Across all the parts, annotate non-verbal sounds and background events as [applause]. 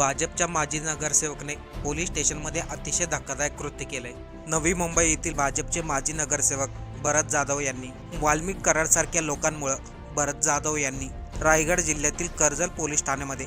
भाजपच्या माजी नगरसेवकने पोलीस स्टेशनमध्ये अतिशय धक्कादायक कृत्य केलंय. नवी मुंबई येथील भाजपचे माजी नगरसेवक भरत जाधव यांनी वाल्मिक कराडसारख्या लोकांमुळं भरत जाधव यांनी रायगड जिल्ह्यातील कर्जल पोलीस ठाण्यामध्ये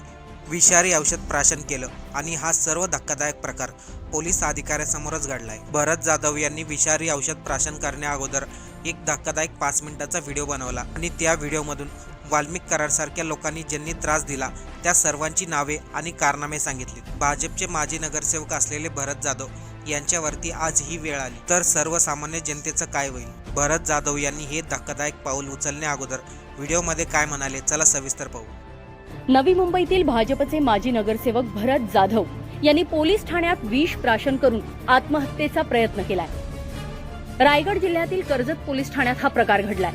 विषारी औषध प्राशन केलं आणि हा सर्व धक्कादायक प्रकार पोलीस अधिकाऱ्यासमोरच घडलाय. भरत जाधव यांनी विषारी औषध प्राशन करण्या अगोदर एक धक्कादायक पाच मिनिटाचा व्हिडिओ बनवला आणि त्या व्हिडिओमधून वाल्मिक करारसारख्या लोकांनी ज्यांनी त्रास दिला त्या सर्वांची नावे आणि कारनामे सांगितली. भाजपचे माजी नगरसेवक असलेले भरत जाधव यांच्यावरती आज ही वेळ आली. तर सर्वसामान्य जनतेचं काय होईल? भरत जाधव यांनी हे धक्कादायक पाऊल उचलण्या अगोदर व्हिडिओमध्ये काय म्हणाले? चला सविस्तर पाहू. नवी मुंबईतील भाजपचे माजी नगरसेवक भरत जाधव यांनी पोलीस ठाण्यात विष प्राशन करून आत्महत्येचा प्रयत्न केलाय. रायगड जिल्ह्यातील कर्जत पोलीस ठाण्यात हा प्रकार घडलाय.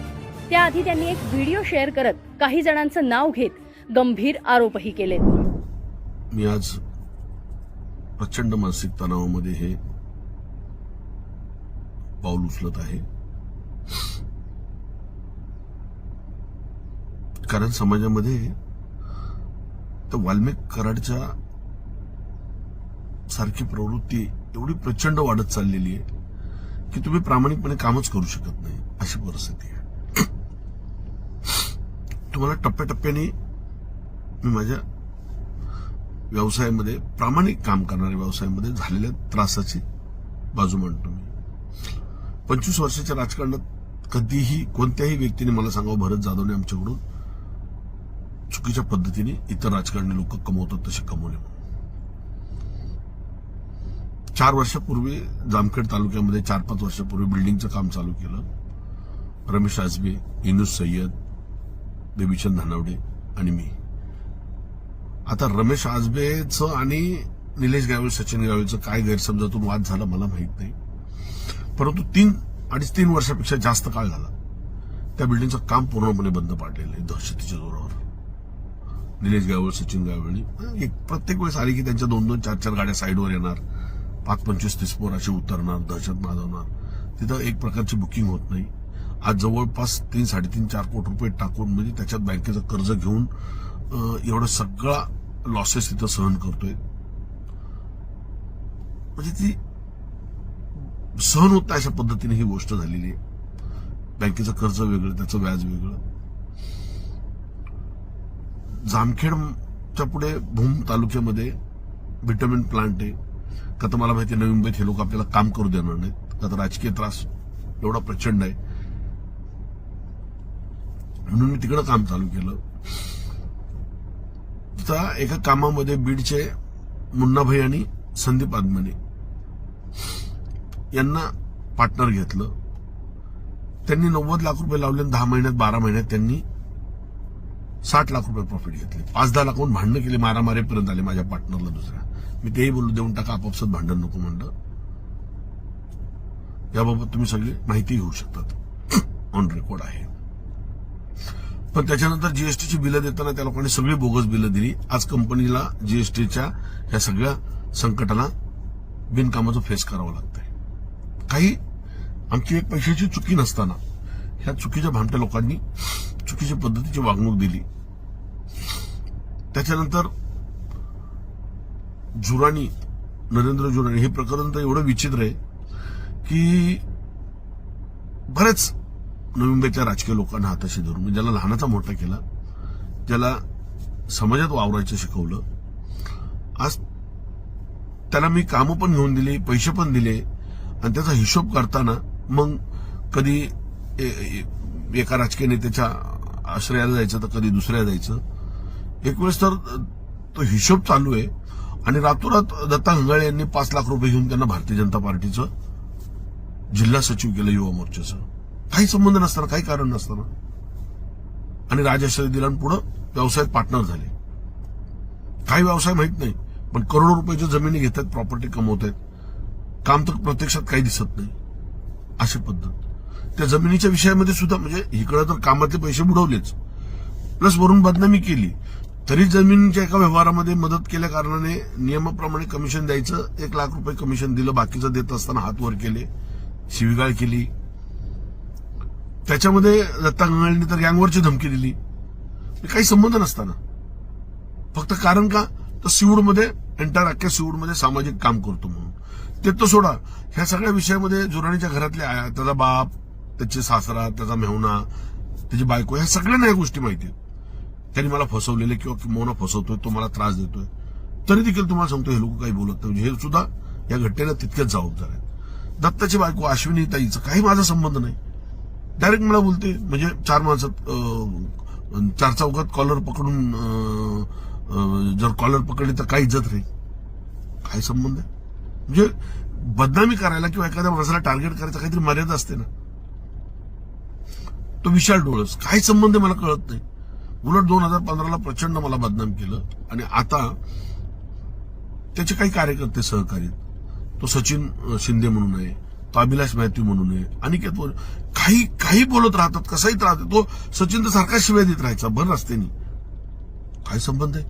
त्याआधी त्यांनी एक व्हिडिओ शेअर करत काही जणांचं नाव घेत गंभीर आरोपही केलेत. मी आज प्रचंड मानसिक तणावामध्ये हे पाऊल उचलत आहे. कारण समाजामध्ये तर वाल्मिक कराडच्या सारखी प्रवृत्ती एवढी प्रचंड वाढत चाललेली आहे की तुम्ही प्रामाणिकपणे कामच करू शकत नाही अशी परिस्थिती आहे. तुम्हाला टप्प्याटप्प्याने मी माझ्या व्यवसायामध्ये प्रामाणिक काम करणाऱ्या व्यवसायामध्ये झालेल्या त्रासाची बाजू मांडतो मी. पंचवीस वर्षाच्या राजकारणात कधीही कोणत्याही व्यक्तीने मला सांगावं भरत जाधवने आमच्याकडून चुकीच्या पद्धतीने इतर राजकारणी लोक कमवतात तसे कमवले चार वर्षापूर्वी जामखेड तालुक्यामध्ये चार पाच वर्षापूर्वी बिल्डिंगचं काम चालू केलं. रमेश आजबे इनुस सय्यद बेबीचंद धानावडे आणि मी. आता रमेश आजबेचं आणि निलेश गावळे सचिन गावळेचं काय गैरसमजातून वाद झाला मला माहीत नाही. परंतु तीन अडीच तीन वर्षापेक्षा जास्त काळ झाला. त्या बिल्डिंगचं काम पूर्णपणे बंद पाडलेलं आहे दहशतीच्या जोरावर. निलेश गावळ सचिन गावळे एक प्रत्येक वेळेस आली की त्यांच्या दोन दोन चार चार गाड्या साईडवर येणार. पाच पंचवीस तीस पोर असे उतरणार दहशत माजवणार तिथं एक प्रकारची बुकिंग होत नाही. आज जवळपास तीन साडेतीन चार कोटी रुपये टाकून म्हणजे त्याच्यात बँकेचं कर्ज घेऊन एवढा एवढं सगळा लॉसेस तिथं सहन करतोय. म्हणजे ती सहन होत अशा पद्धतीने ही गोष्ट झालेली आहे. बँकेचं कर्ज वेगळं त्याचं व्याज वेगळं. जामखेडच्या पुढे भूम तालुक्यामध्ये व्हिटॅमिन प्लांट आहे. का तर मला माहिती आहे नवी मुंबईत हे लोक आपल्याला काम करू देणार नाहीत. का तर राजकीय त्रास एवढा प्रचंड आहे. म्हणून मी तिकडं काम चालू केलं. तिथं एका कामामध्ये बीडचे मुन्नाभाई आणि संदीप आदमने यांना पार्टनर घेतलं. त्यांनी नव्वद लाख रुपये लावले आणि दहा महिन्यात बारा महिन्यात त्यांनी साठ लाख रुपये प्रॉफिट घेतले. पाच दहा लाखाहून भांडणं केली मारामारीपर्यंत आले माझ्या पार्टनरला दुसऱ्या. मी तेही बोललो देऊन टाका आपापसात भांडण नको म्हणलं. याबाबत तुम्ही सगळी माहिती घेऊ शकतात. [clears throat] ऑन रेकॉर्ड आहे. पण त्याच्यानंतर जीएसटीची बिलं देताना त्या लोकांनी सगळी बोगस बिलं दिली. आज कंपनीला जीएसटीच्या ह्या सगळ्या संकटाला बिनकामाचं फेस करावं लागतंय. काही आमची एक पैशाची चुकी नसताना ह्या चुकीच्या भामट्या लोकांनी चुकीच्या पद्धतीची वागणूक दिली. त्याच्यानंतर जुराणी नरेंद्र जुराणी हे प्रकरण तर एवढं विचित्र आहे की बरेच नवी राजकीय लोकांना हाताशी धरून म्हणजे ज्याला लहानाचा मोठा केला ज्याला समाजात वावरायचं शिकवलं आज त्याला मी कामं पण घेऊन दिली पैसे पण दिले आणि त्याचा हिशोब करताना मग कधी ए- एका राजकीय नेत्याच्या आश्रयाला जायचं तर कधी दुसऱ्या जायचं. एक वेळेस तर तो हिशोब चालू आहे. आणि रातोरात दत्ता हंगाळे यांनी पाच लाख रुपये घेऊन त्यांना भारतीय जनता पार्टीचं जिल्हा सचिव केलं युवा मोर्चाचं. काही संबंध नसताना काही कारण नसताना. आणि राजाश्रय दिला पुढं व्यवसायात पार्टनर झाले. काही व्यवसाय माहीत नाही पण करोडो रुपयाच्या जमिनी घेतात प्रॉपर्टी कमवत आहेत काम तर प्रत्यक्षात काही दिसत नाही अशी पद्धत. त्या जमिनीच्या विषयामध्ये सुद्धा म्हणजे इकडं तर कामातले पैसे बुडवलेच. प्लस वरून बदनामी केली. तरी जमिनीच्या एका व्यवहारामध्ये मदत केल्या कारणाने नियमाप्रमाणे कमिशन द्यायचं एक लाख रुपये कमिशन दिलं बाकीचं देत असताना हात वर केले शिवीगाळ केली. त्याच्यामध्ये दत्ता गंगाळींनी तर गँगवरची धमकी दिली. म्हणजे काही संबंध नसताना. फक्त कारण का? तर सिवूडमध्ये एंटायर अख्ख्या सिवूडमध्ये सामाजिक काम करतो म्हणून. ते तर सोडा. ह्या सगळ्या विषयामध्ये जुराणीच्या घरातले त्याचा बाप त्याचे सासरा त्याचा मेहुणा त्याची बायको ह्या सगळ्यांना या गोष्टी माहिती आहेत. त्यांनी मला फसवलेले किंवा मौना फसवतोय तो मला त्रास देतोय. तरी देखील तुम्हाला सांगतो हे लोक काही बोलत नाही. म्हणजे हे सुद्धा या घटनेला तितकेच जबाबदार आहेत. दत्ताची बायको अश्विनी ताईचं काही माझा संबंध नाही. डायरेक्ट मला बोलते म्हणजे चार माणसात चार चौकात कॉलर पकडून जर कॉलर पकडली तर काय इज्जत राहील काय संबंध आहे? म्हणजे बदनामी करायला किंवा एखाद्या माणसाला टार्गेट करायचा काहीतरी मर्यादा असते ना. तो विशाल डोळस. काय संबंध आहे मला कळत नाही. उलट दोन हजार पंधराला प्रचंड मला बदनाम केलं आणि आता त्याचे काही कार्यकर्ते सहकारी तो सचिन शिंदे म्हणून आहे. अभिलाष मॅथ्यू म्हणून आहे. अनिकेत बोल काही काही बोलत राहतात कसाही त्रास तो सचिन तर सारखा शिवाय देत राहायचा भर रस्त्यानी. काय संबंध आहे?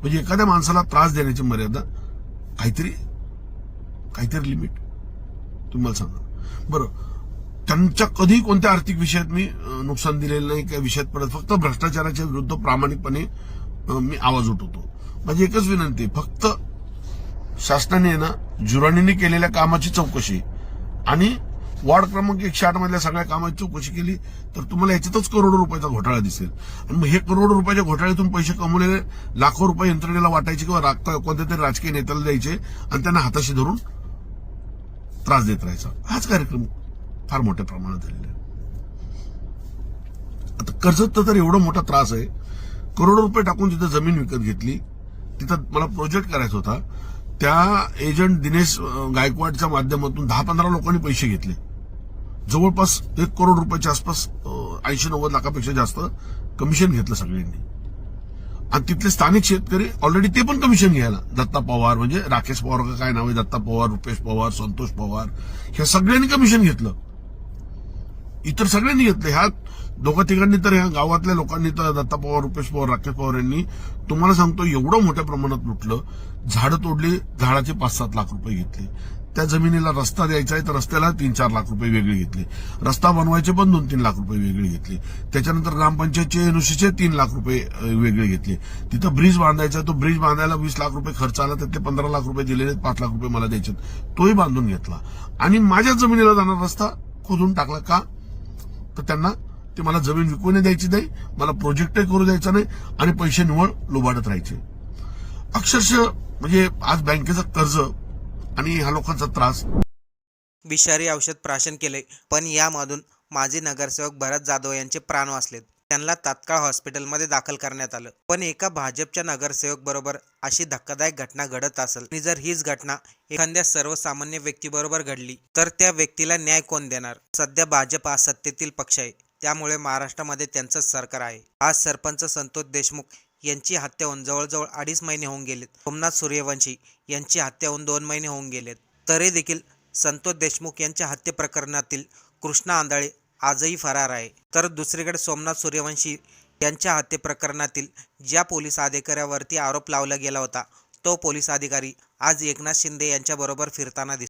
म्हणजे एखाद्या माणसाला त्रास देण्याची मर्यादा काहीतरी काहीतरी लिमिट तुम्ही मला सांगा बरं. त्यांच्या कधी कोणत्या आर्थिक विषयात मी नुकसान दिलेलं नाही किंवा विषयात पडत फक्त भ्रष्टाचाराच्या विरुद्ध प्रामाणिकपणे मी आवाज उठवतो. माझी एकच विनंती आहे, फक्त शासनाने ना जुराणीने केलेल्या कामाची चौकशी आणि वॉर्ड क्रमांक एकशे आठ मधल्या सगळ्या कामाची चौकशी केली तर तुम्हाला याच्यातच करोडो रुपयाचा घोटाळा दिसेल. आणि मग हे करोडो रुपयाच्या घोटाळ्यातून पैसे कमवलेले लाखो रुपये यंत्रणेला वाटायचे किंवा राखता कोणत्या तरी राजकीय नेत्याला द्यायचे आणि त्यांना हाताशी धरून त्रास देत राहायचा. हाच कार्यक्रम फार मोठ्या प्रमाणात झालेला आहे. आता कर्जत तर एवढा मोठा त्रास आहे. करोडो रुपये टाकून तिथं जमीन विकत घेतली तिथं मला प्रोजेक्ट करायचा होता. त्या एजंट दिनेश गायकवाडच्या माध्यमातून दहा पंधरा लोकांनी पैसे घेतले. जवळपास एक करोड रुपयाच्या आसपास ऐंशी नव्वद लाखापेक्षा जास्त कमिशन घेतलं सगळ्यांनी. आणि तिथले स्थानिक शेतकरी ऑलरेडी ते पण कमिशन घ्यायला. दत्ता पवार म्हणजे राकेश पवार काय नाव आहे? दत्ता पवार रुपेश पवार संतोष पवार ह्या सगळ्यांनी कमिशन घेतलं. इतर सगळ्यांनी घेतले. ह्या दोघा तिघांनी तर ह्या गावातल्या लोकांनी तर दत्ता पवार रुपेश पवार राकेश पवार यांनी तुम्हाला सांगतो एवढं मोठ्या प्रमाणात लुटलं. झाडं तोडली झाडाचे पाच सात लाख रुपये घेतले. त्या जमिनीला रस्ता द्यायचा आहे तर रस्त्याला तीन चार लाख रुपये वेगळे घेतले. रस्ता बनवायचे पण दोन तीन लाख रुपये वेगळे घेतले. त्याच्यानंतर ग्रामपंचायतचे एनओसीचे तीन लाख रुपये वेगळे घेतले. तिथं ब्रिज बांधायचा तो ब्रिज बांधायला वीस लाख रुपये खर्च आला त्यातले पंधरा लाख रुपये दिलेले पाच लाख रुपये मला द्यायचे तोही बांधून घेतला. आणि माझ्या जमिनीला जाणारा रस्ता खोदून टाकला का? तर त्यांना ते मला जमीन विकू द्यायची नाही मला प्रोजेक्टही करू द्यायचा नाही आणि पैसे निवड लुबाडत राहायचे. अक्षरशः म्हणजे आज बँकेचं कर्ज आणि ह्या लोकांचा त्रास. विषारी औषध प्राशन केले पण यामधून माजी नगरसेवक भरत जाधव यांचे प्राण वाचलेत. त्यांना तात्काळ हॉस्पिटलमध्ये दाखल करण्यात आलं. पण एका भाजपच्या नगरसेवक बरोबर अशी धक्कादायक घटना घडत असेल आणि जर हीच घटना एखाद्या सर्वसामान्य व्यक्तीबरोबर घडली तर त्या व्यक्तीला न्याय कोण देणार? सध्या भाजप हा सत्तेतील पक्ष आहे. त्यामुळे महाराष्ट्रामध्ये त्यांचंच सरकार आहे. आज सरपंच संतोष देशमुख यांची हत्या होऊन जवळजवळ अडीच महिने होऊन गेलेत. सोमनाथ सूर्यवंशी यांची हत्या होऊन दोन महिने होऊन गेलेत. तरी देखील संतोष देशमुख यांच्या हत्ये प्रकरणातील कृष्णा आंधळे आजही फरार आहे. तर दुसरीकडे सोमनाथ सूर्यवंशी यांच्या हत्ये प्रकरणातील ज्या पोलीस अधिकाऱ्यावरती आरोप लावला गेला होता तो पोलीस अधिकारी आज एकनाथ शिंदे यांच्याबरोबर फिरताना दिसतो.